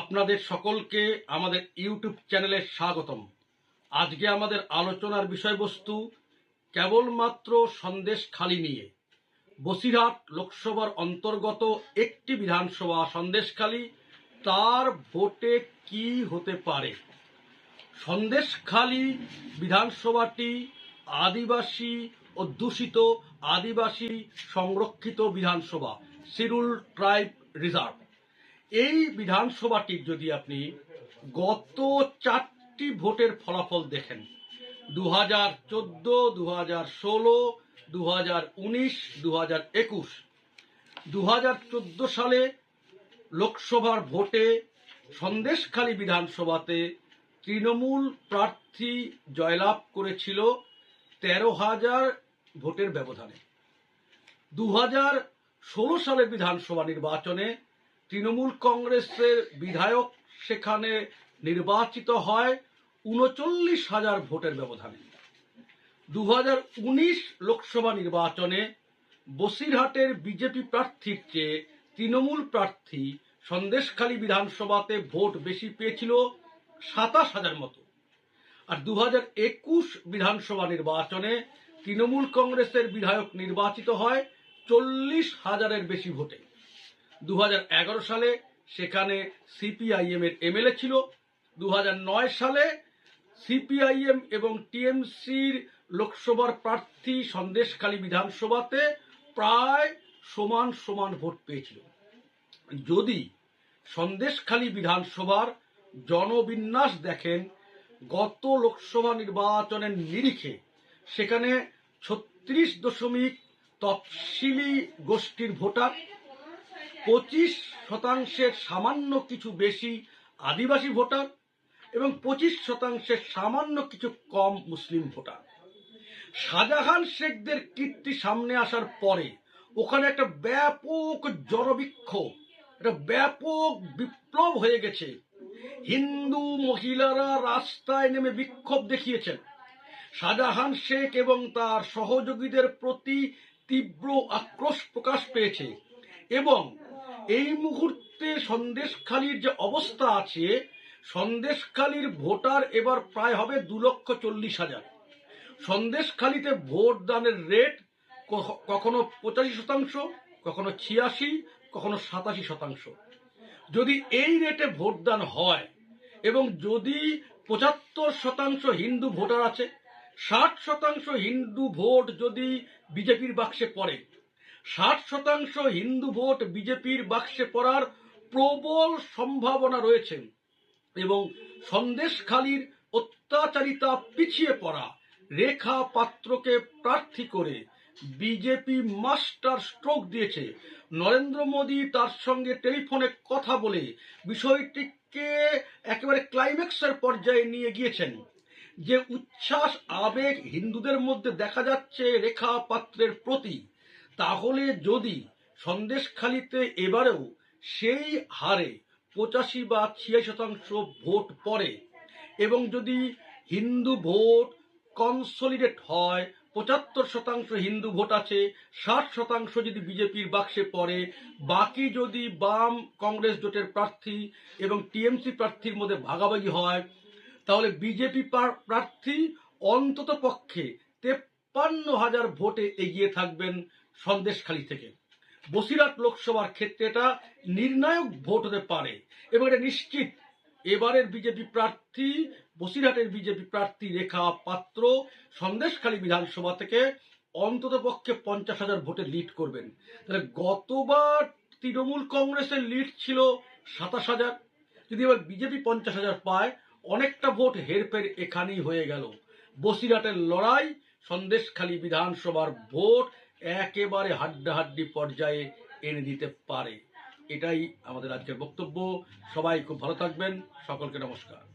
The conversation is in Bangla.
আপনাদের সকলকে আমাদের ইউটিউব চ্যানেলে স্বাগতম। আজকে আমাদের আলোচনার বিষয়বস্তু কেবলমাত্র সন্দেশ খালি নিয়ে। বসিরহাট লোকসভার অন্তর্গত একটি বিধানসভা সন্দেশখালী তার ভোটে কি হতে পারে? সন্দেশখালী বিধানসভাটি আদিবাসী অধ্যুষিত আদিবাসী সংরক্ষিত বিধানসভা, শিরুল ট্রাইব রিজার্ভ। এই বিধানসভাটির যদি আপনি গত চারটি ভোটের ফলাফল দেখেন দু হাজার চোদ্দ দু হাজার ষোলো দু হাজার উনিশ দু হাজার একুশ দু হাজার চোদ্দ সালে লোকসভার ভোটে সন্দেশখালী বিধানসভাতে তৃণমূল প্রার্থী জয়লাভ করেছিল তেরো হাজার ভোটের ব্যবধানে। দু হাজার ষোলো সালের বিধানসভা নির্বাচনে তৃণমূল কংগ্রেসের বিধায়ক সেখানে নির্বাচিত হয় উনচল্লিশ হাজার ভোটের ব্যবধানে। দু হাজার উনিশ লোকসভা নির্বাচনে বসিরহাটের বিজেপি প্রার্থীর চেয়ে তৃণমূল প্রার্থী সন্দেশখালী বিধানসভাতে ভোট বেশি পেয়েছিল সাতাশ হাজার মতো। আর দু একুশ বিধানসভা নির্বাচনে তৃণমূল কংগ্রেসের বিধায়ক নির্বাচিত হয় চল্লিশ হাজারের বেশি ভোটে। দু হাজার এগারো সালে সেখানে সিপিআইএম এর এমএলএ ছিল। দু হাজার নয় সালে সিপিআইএম এবং টিএমসির লোকসভার প্রার্থী সন্দেশখালী বিধানসভাতে প্রায় সমান সমান ভোট পেয়েছিল। যদি সন্দেশখালী বিধানসভার জনবিন্যাস দেখেন, গত লোকসভা নির্বাচনের নিরিখে সেখানে ছত্রিশ দশমিক তফসিলি গোষ্ঠীর ভোটার পঁচিশ শতাংশের সামান্য কিছু বেশি আদিবাসী ভোটার এবং পঁচিশ শতাংশের সামান্য কিছু কম মুসলিম ভোটার। শাহজাহান শেখদের কীর্তি সামনে আসার পরে ওখানে একটা ব্যাপক জনবিক্ষোভ, একটা ব্যাপক বিপ্লব হয়ে গেছে। হিন্দু মহিলারা রাস্তায় নেমে বিক্ষোভ দেখিয়েছেন। শাহজাহান শেখ এবং তার সহযোগীদের প্রতি তীব্র আক্রোশ প্রকাশ পেয়েছে। এবং এই মুহূর্তে সন্দেশখালীর যে অবস্থা আছে সন্দেশখালীর ভোটার এবার প্রায় হবে দু লক্ষ চল্লিশ হাজার। সন্দেশখালীতে ভোট দানের রেট কখনো পঁচাশি শতাংশ কখনো ছিয়াশি কখনো সাতাশি শতাংশ। যদি এই রেটে ভোটদান হয় এবং যদি পঁচাত্তর শতাংশ হিন্দু ভোটার আছে ষাট শতাংশ হিন্দু ভোট যদি বিজেপির বাক্সে পড়ে ষাট শতাংশ হিন্দু ভোট বিজেপির বাক্সে পড়ার প্রবল সম্ভাবনা রয়েছে এবং সন্দেশখালীর অত্যাচারিতা পিছিয়ে পড়া রেখা পাত্রকে প্রার্থী করে বিজেপি মাস্টার স্ট্রোক দিয়েছে। নরেন্দ্র মোদী তার সঙ্গে টেলিফোনে কথা বলে বিষয়টিকে একেবারে ক্লাইম্যাক্সের পর্যায়ে নিয়ে গিয়েছেন। যে উচ্ছ্বাস, আবেগ হিন্দুদের মধ্যে দেখা যাচ্ছে রেখা পাত্রের প্রতি। তাহলে যদি সন্দেশখালিতে এবারেও সেই হারে পঁচাশি বা ছিয়াশি শতাংশ ভোট পড়ে এবং যদি হিন্দু ভোট কনসলিডেট হয়, পঁচাত্তর শতাংশ হিন্দু ভোট আছে, ষাট শতাংশ যদি বিজেপির বাক্সে পড়ে, বাকি যদি বাম কংগ্রেস জোটের প্রার্থী এবং টিএমসি প্রার্থীর মধ্যে ভাগাভাগি হয়, তাহলে বিজেপি প্রার্থী অন্তত পক্ষে তেপ্পান্ন হাজার ভোটে এগিয়ে থাকবেন সন্দেশখালী থেকে। বসিরহাট লোকসভার ক্ষেত্রে এটা নির্ণায়ক ভোট হতে পারে এবং এটা নিশ্চিত। এবারের বিজেপি প্রার্থী, বসিরহাটের বিজেপি প্রার্থী রেখা পাত্র সন্দেশখালী বিধানসভা থেকে অন্তত পক্ষে পঞ্চাশ হাজার ভোটে লিড করবেন। তাহলে গতবার তৃণমূল কংগ্রেসের লিড ছিল সাতাশ হাজার। যদি এবার বিজেপি পঞ্চাশ হাজার পায়, অনেকটা ভোট হেরফের এখানেই হয়ে গেল। বসিরহাটের লড়াই সন্দেশখালী বিধানসভার ভোট একেবারে হাড্ডাহাড্ডি পর্যায়ে এনে দিতে পারে। এটাই আমাদের আজকের বক্তব্য। সবাই খুব ভালো থাকবেন। সকলকে নমস্কার।